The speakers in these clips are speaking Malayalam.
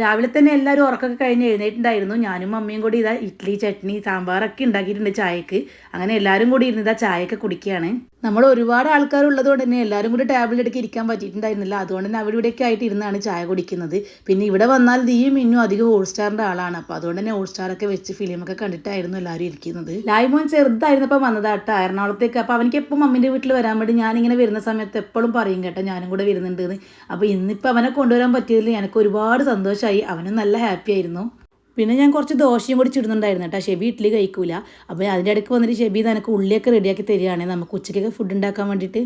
രാവിലെ തന്നെ എല്ലാവരും ഉറക്കമൊക്കെ കഴിഞ്ഞ് എഴുന്നേറ്റുണ്ടായിരുന്നു. ഞാനും അമ്മയും കൂടി ഇതാ ഇഡ്ഡലി ചട്നി സാമ്പാറൊക്കെ ഉണ്ടാക്കിയിട്ടുണ്ട് ചായക്ക്. അങ്ങനെ എല്ലാവരും കൂടി ഇരുന്ന് ഇതാ ചായയൊക്കെ കുടിക്കുകയാണ് നമ്മൾ ഒരുപാട് ആൾക്കാർ ഉള്ളതുകൊണ്ട് തന്നെ എല്ലാവരും കൂടി ടേബിളിൽ ഇരിക്കാൻ പറ്റിയിട്ടുണ്ടായിരുന്നില്ല. അതുകൊണ്ട് തന്നെ അവിടെ ആയിട്ട് ഇരുന്നാണ് ചായ കുടിക്കുന്നത്. പിന്നെ ഇവിടെ വന്നാൽ ദീയും ഇന്നും അധികം ഹോൾസ്റ്റാറിന്റെ ആളാണ്. അപ്പോൾ അതുകൊണ്ട് തന്നെ ഹോൾസ്റ്റാറൊക്കെ വെച്ച് ഫിലിമൊക്കെ കണ്ടിട്ടായിരുന്നു എല്ലാവരും ഇരിക്കുന്നത്. ലായ്മോൻ ചെറുതായിരുന്നപ്പോൾ വന്നതാട്ടോ എറണാകുളത്തേക്ക്. അപ്പോൾ അവനിക്ക് എപ്പം അമ്മിന്റെ വീട്ടിൽ വരാൻ വേണ്ടി ഞാനിങ്ങനെ വരുന്ന സമയത്ത് എപ്പോഴും പറയും കേട്ടോ ഞാനും കൂടെ വരുന്നുണ്ട് എന്ന് അപ്പോൾ ഇന്നിപ്പോൾ അവനെ കൊണ്ടുവരാൻ പറ്റിയതിൽ എനിക്ക് ഒരുപാട് സന്തോഷമായി അവനും നല്ല ഹാപ്പി ആയിരുന്നു. പിന്നെ ഞാൻ കുറച്ച് ദോശയും കൂടി ചുടുന്നുണ്ടായിരുന്നു കേട്ടോ. ഷെബി ഇഡ്ഡലി കഴിക്കൂല. അപ്പോൾ അതിന്റെ ഇടയ്ക്ക് വന്നിട്ട് ഷെബി നിനക്ക് ഉള്ളിയൊക്കെ റെഡിയാക്കി തരികയാണെങ്കിൽ നമുക്ക് ഉച്ചയ്ക്കൊക്കെ ഫുഡ് ഉണ്ടാക്കാൻ വേണ്ടിയിട്ട്.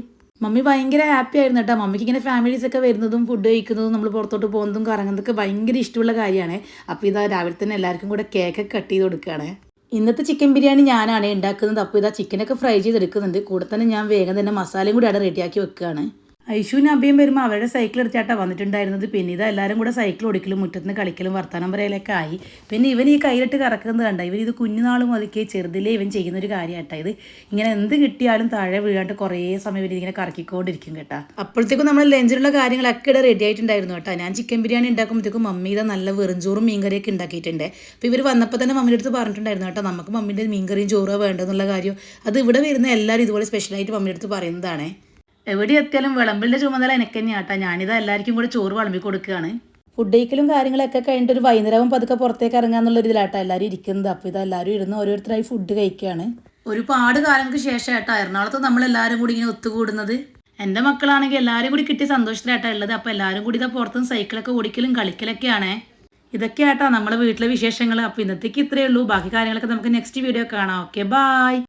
മമ്മി ഭയങ്കര ഹാപ്പി ആയിരുന്നു കേട്ടോ. മമ്മിക്ക് ഇങ്ങനെ ഫാമിലീസ് ഒക്കെ വരുന്നതും ഫുഡ് കഴിക്കുന്നതും നമ്മൾ പുറത്തോട്ട് പോകുന്നതും കറങ്ങുന്നതൊക്കെ ഭയങ്കര ഇഷ്ടമുള്ള കാര്യമാണ്. അപ്പോൾ ഇതാ രാവിലെ തന്നെ എല്ലാവർക്കും കൂടെ കേക്കൊക്കെ കട്ട് ചെയ്ത് കൊടുക്കുകയാണ് ഇന്നത്തെ ചിക്കൻ ബിരിയാണി ഞാനാണ് ഉണ്ടാക്കുന്നത്. അപ്പോൾ ഇതാ ചിക്കനൊക്കെ ഫ്രൈ ചെയ്തെടുക്കുന്നുണ്ട്. കൂടെ തന്നെ ഞാൻ വേഗം തന്നെ മസാലയും കൂടി അവിടെ റെഡിയാക്കി വെക്കുകയാണ്. ഐശുവിനും അബിയും വരുമ്പോൾ അവരുടെ സൈക്കിൾ എടുത്തിട്ടാണ് വന്നിട്ടുണ്ടായിരുന്നത്. പിന്നെ ഇത് എല്ലാവരും കൂടെ സൈക്കിൾ ഓടിക്കലും മുറ്റത്തിന് കളിക്കലും വർത്തമാനം പറയലൊക്കെ ആയി. പിന്നെ ഇവൻ ഈ കയ്യിലിട്ട് കറക്കുന്നത് കണ്ട? ഇവൻ ഇത് കുഞ്ഞുനാൾ മുതൽക്കേ ചെറുതിലേ ഇവൻ ചെയ്യുന്ന ഒരു കാര്യമാട്ടോ ഇത്. ഇങ്ങനെ എന്ത് കിട്ടിയാലും താഴെ വീഴാണ്ട് കുറേ സമയം ഇവർ ഇങ്ങനെ കറക്കിക്കൊണ്ടിരിക്കും കേട്ടോ. അപ്പോഴത്തേക്കും നമ്മൾ ലഞ്ചിനുള്ള കാര്യങ്ങളൊക്കെ ഇവിടെ റെഡി ആയിട്ടുണ്ടായിരുന്നു കേട്ടോ. ഞാൻ ചിക്കൻ ബിരിയാണി ഉണ്ടാക്കുമ്പോഴത്തേക്കും മമ്മി ഇതാ നല്ല വെറുംചോറും മീൻകറിയൊക്കെ ഉണ്ടാക്കിയിട്ടുണ്ട്. അപ്പോൾ ഇവർ വന്നപ്പോൾ തന്നെ മമ്മിയുടെ അടുത്ത് പറഞ്ഞിട്ടുണ്ടായിരുന്നു കേട്ടോ നമുക്ക് മമ്മീന്റെ മീൻകറിയും ചോറോ വേണ്ടെന്നുള്ള കാര്യം. അത് ഇവിടെ വരുന്ന എല്ലാവരും ഇതുപോലെ സ്പെഷ്യലായിട്ട് മമ്മിയുടെ അടുത്ത് പറയുന്നതാണ്. എവിടെ എത്തിയാലും വിളമ്പിന്റെ ചുമതല എനിക്ക് തന്നെയാട്ടാ ഞാനിതാ എല്ലാവർക്കും കൂടെ ചോറ് വിളമ്പി കൊടുക്കുകയാണ് ഫുഡ് കഴിക്കലും കാര്യങ്ങളൊക്കെ കഴിഞ്ഞിട്ട് ഒരു വൈകുന്നേരം പതുക്കെ പുറത്തേക്ക് ഇറങ്ങാന്നുള്ള ഇതിലാട്ടോ എല്ലാവരും ഇരിക്കുന്നത്. അപ്പോൾ ഇത് എല്ലാവരും ഇരുന്ന് ഓരോരുത്തരായി ഫുഡ് കഴിക്കുകയാണ് ഒരുപാട് കാലങ്ങൾക്ക് ശേഷം ഏട്ടാ എറണാകുളത്ത് നമ്മളെല്ലാവരും കൂടി ഇങ്ങനെ ഒത്തുകൂടുന്നത്. എന്റെ മക്കളാണെങ്കിൽ എല്ലാവരും കൂടി കിട്ടിയ സന്തോഷത്തിലായിട്ടാണ് ഉള്ളത്. അപ്പോൾ എല്ലാവരും കൂടി ഇതാ പുറത്തും സൈക്കിളൊക്കെ ഓടിക്കലും കളിക്കലൊക്കെയാണേ. ഇതൊക്കെ ആട്ടോ നമ്മുടെ വീട്ടിലെ വിശേഷങ്ങൾ അപ്പോൾ ഇന്നത്തേക്ക് ഇത്രയേ ഉള്ളൂ. ബാക്കി കാര്യങ്ങളൊക്കെ നമുക്ക് നെക്സ്റ്റ് വീഡിയോ കാണാം. Okay bye